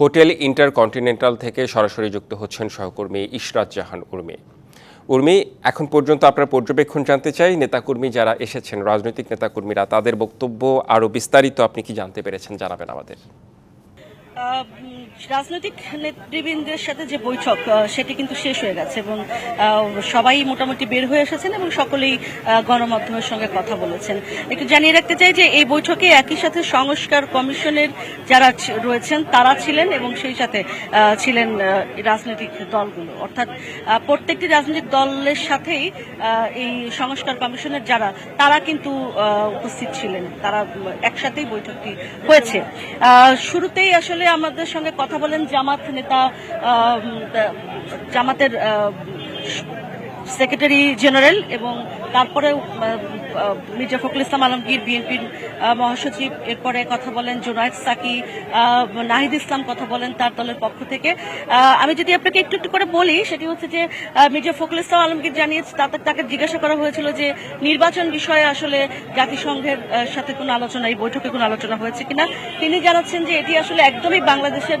Hotel intercontinental থেকে সরাসরি যুক্ত হচ্ছেন সহকর্মী ইশরাত জাহান উর্মি। উর্মি, এখন পর্যন্ত আপনার পর্যবেক্ষণ জানতে চাই, নেতাকর্মী যারা এসেছেন, রাজনৈতিক নেতাকর্মীরা, তাদের বক্তব্য আরও বিস্তারিত আপনি কি জানতে পেরেছেন জানাবেন আমাদের। রাজনৈতিক নেতৃবৃন্দের সাথে যে বৈঠক সেটি কিন্তু শেষ হয়ে গেছে এবং সবাই মোটামুটি বের হয়ে এসেছেন এবং সকলেই গণমাধ্যমের সঙ্গে কথা বলেছেন। একটু জানিয়ে রাখতে চাই যে এই বৈঠকে একই সাথে সংস্কার কমিশনের যারা রয়েছেন, তারা ছিলেন এবং সেই সাথে ছিলেন রাজনৈতিক দলগুলো। অর্থাৎ প্রত্যেকটি রাজনৈতিক দলের সাথেই এই সংস্কার কমিশনের যারা, তারা কিন্তু উপস্থিত ছিলেন। তারা একসাথেই বৈঠকটি হয়েছে। শুরুতেই আসলে আমাদের সঙ্গে কথা বলেন জামাত নেতা জামাতের সেক্রেটারি জেনারেল এবং তারপরে মির্জা ফখরুল ইসলাম আলমগীর বিএনপির মহাসচিব। এরপরে কথা বলেন জোনায়েদ সাকি নাহিদ ইসলাম কথা বলেন তার দলের পক্ষ থেকে। আমি যদি আপনাকে একটু একটু করে বলি, সেটি হচ্ছে যে মির্জা ফখরুল ইসলাম আলমগীর জানিয়েছে, তাতে- তাকে জিজ্ঞাসা করা হয়েছিল যে, নির্বাচন বিষয়ে আসলে জাতিসংঘের সাথে কোনো আলোচনা, এই বৈঠকে কোনো আলোচনা হয়েছে কিনা? তিনি জানাচ্ছেন যে, এটি আসলে একদমই বাংলাদেশের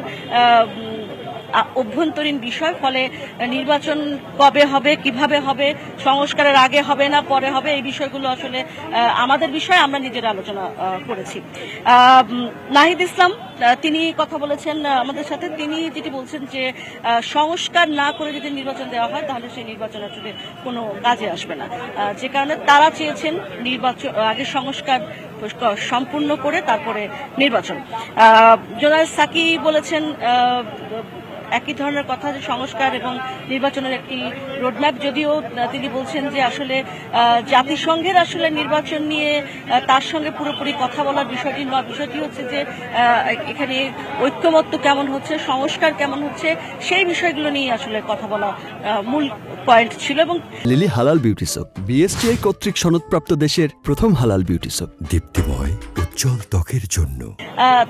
অভ্যন্তরীণ বিষয়, ফলে নির্বাচন কবে হবে, কীভাবে হবে, সংস্কারের আগে হবে না, পরে হবে, এই বিষয়গুলো আসলে আমাদের বিষয়ে আমরা নিজেরা আলোচনা করেছি। নাহিদ ইসলাম তিনি কথা বলেছেন আমাদের সাথে। তিনি যেটি বলছেন যে সংস্কার না করে যদি নির্বাচন দেওয়া হয়, তাহলে সেই নির্বাচন আসলে কোনো কাজে আসবে না। যে কারণে তারা চেয়েছেন নির্বাচন, আগে সংস্কার সম্পূর্ণ করে তারপরে নির্বাচন। জোনায়েদ সাকি বলেছেন একই ধরনের কথা যে সংস্কার এবং নির্বাচনের একটি রোডম্যাপ যদিও তিনি বলছেন যে আসলে জাতিসংঘের আসলে নির্বাচন নিয়ে তার সঙ্গে পুরোপুরি কথা বলার বিষয়টি নয়। বিষয়টি হচ্ছে যে এখানে ঐক্যমত্য কেমন হচ্ছে সংস্কার কেমন হচ্ছে সেই বিষয়গুলো নিয়ে আসলে কথা বলা মূল পয়েন্ট ছিল এবং লিলি হালাল বিউটি সোপ বিএসটিআই কর্তৃক সনদপ্রাপ্ত দেশের প্রথম হালাল বিউটি সোপ দীপ্তিময় উজ্জ্বল ত্বকের জন্য।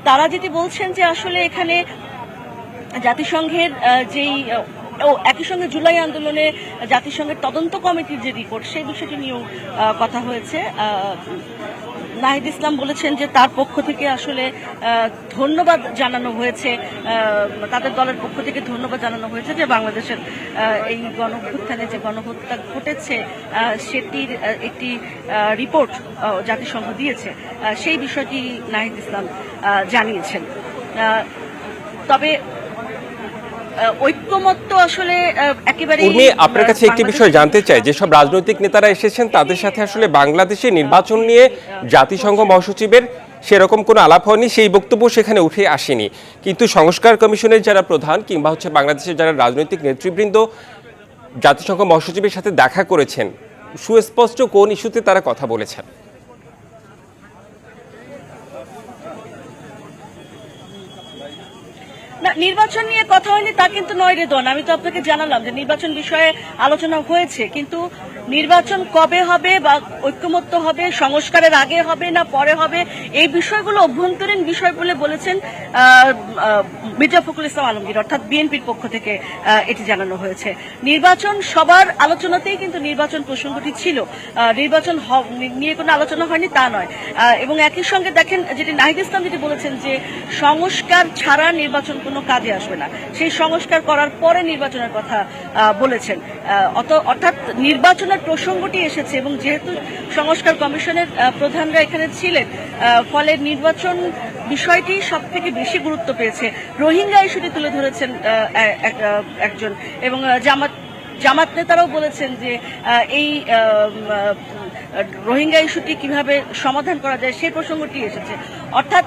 তারা যেটি বলছেন যে আসলে এখানে জাতিসংঘের যেই ও একই সঙ্গে জুলাই আন্দোলনে জাতিসংঘের তদন্ত কমিটির যে রিপোর্ট, সেই বিষয়টি নিয়েও কথা হয়েছে। নাহিদ ইসলাম বলেছেন যে তার পক্ষ থেকে আসলে ধন্যবাদ জানানো হয়েছে তাদের দলের পক্ষ থেকে ধন্যবাদ জানানো হয়েছে যে বাংলাদেশের এই গণভ্যুত্থানে যে গণহত্যা ঘটেছে সেটির একটি রিপোর্ট জাতিসংঘ দিয়েছে। সেই বিষয়টি নাহিদ ইসলাম জানিয়েছেন। তবে ঐক্যমত্য আসলে একেবারে উর্মি আপনার কাছে একটি বিষয় জানতে চাই। যেসব রাজনৈতিক নেতারা এসেছেন তাদের সাথে আসলে বাংলাদেশে নির্বাচন নিয়ে জাতিসংঘ মহাসচিবের সেরকম কোনো আলাপ হয়নি সেই বক্তব্য সেখানে উঠে আসেনি। কিন্তু সংস্কার কমিশনের যারা প্রধান কিংবা হচ্ছে বাংলাদেশের যারা রাজনৈতিক নেতৃবৃন্দ জাতিসংঘ মহাসচিবের সাথে দেখা করেছেন সুস্পষ্ট কোন ইস্যুতে তারা কথা বলেছেন? না, নির্বাচন নিয়ে কথা হয়নি, তা কিন্তু নয় রে দন আমি তো আপনাকে জানালাম যে নির্বাচন বিষয়ে আলোচনা হয়েছে, কিন্তু নির্বাচন কবে হবে বা ঐক্যমত্য হবে, সংস্কারের আগে হবে না পরে হবে, এই বিষয়গুলো অভ্যন্তরীণ বিষয় বলে বলেছেন মির্জা ফখরুল ইসলাম আলমগীর, অর্থাৎ বিএনপির পক্ষ থেকে এটি জানানো হয়েছে। নির্বাচন সবার আলোচনাতেই কিন্তু নির্বাচন প্রসঙ্গটি ছিল। নির্বাচন নিয়ে কোনো আলোচনা হয়নি, তা নয়। এবং একই সঙ্গে দেখেন, যেটি নাহিদ ইসলাম যেটি বলেছেন যে সংস্কার ছাড়া নির্বাচন কোনো কাজে আসবে না। সেই সংস্কার করার পরে নির্বাচনের কথা বলেছেন। অত, অর্থাৎ নির্বাচনের প্রসঙ্গটি এসেছে এবং যেহেতু সংস্কার কমিশনের প্রধানরা এখানে ছিলেন ফলে নির্বাচন বিষয়টি সব থেকে বেশি গুরুত্ব পেয়েছে। রোহিঙ্গা ইস্যুটি তুলে ধরেছেন একজন এবং জামাত জামাত নেতারাও বলেছেন যে এই রোহিঙ্গা ইস্যুটি কীভাবে সমাধান করা যায় সেই প্রসঙ্গটি এসেছে। অর্থাৎ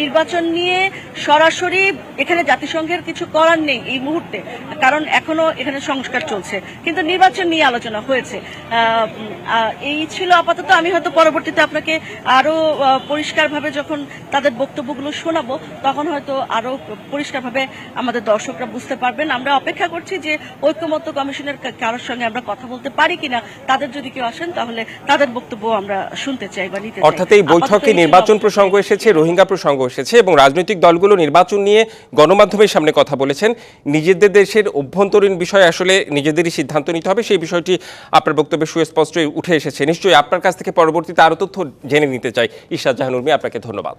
নির্বাচন নিয়ে সরাসরি এখানে জাতিসংঘের কিছু করার নেই এই মুহূর্তে, কারণ এখনও এখানে সংস্কার চলছে। কিন্তু নির্বাচন নিয়ে আলোচনা হয়েছে। এই ছিল আপাতত। আমি হয়তো পরবর্তীতে আপনাকে আরও পরিষ্কারভাবে যখন তাদের বক্তব্যগুলো শোনাবো, তখন হয়তো আরও পরিষ্কারভাবে আমাদের দর্শকরা বুঝতে পারবেন। আমরা অপেক্ষা করছি যে ঐক্যমত্য কমিশনের কারোর সঙ্গে আমরা কথা বলতে পারি কিনা, তাদের যদি কেউ আসেন তাহলে তাদের বক্তব্য আমরা শুনতে চাই বা নিতে অর্থাৎ এই বৈঠকে নির্বাচন প্রসঙ্গ এসেছে রোহিঙ্গা প্রসঙ্গ এসেছে এবং রাজনৈতিক দলগুলো নির্বাচন নিয়ে গণমাধ্যমের সামনে কথা বলেছেন। নিজেদের দেশের অভ্যন্তরীণ বিষয় আসলে নিজেদেরই সিদ্ধান্ত নিতে হবে। সেই বিষয়টি আপনার বক্তব্যে সুস্পষ্ট উঠে এসেছে। নিশ্চয়ই আপনার কাছ থেকে পরবর্তীতে আরও তথ্য জেনে নিতে চাই। ঈশাদ জাহানুরমি আপনাকে ধন্যবাদ।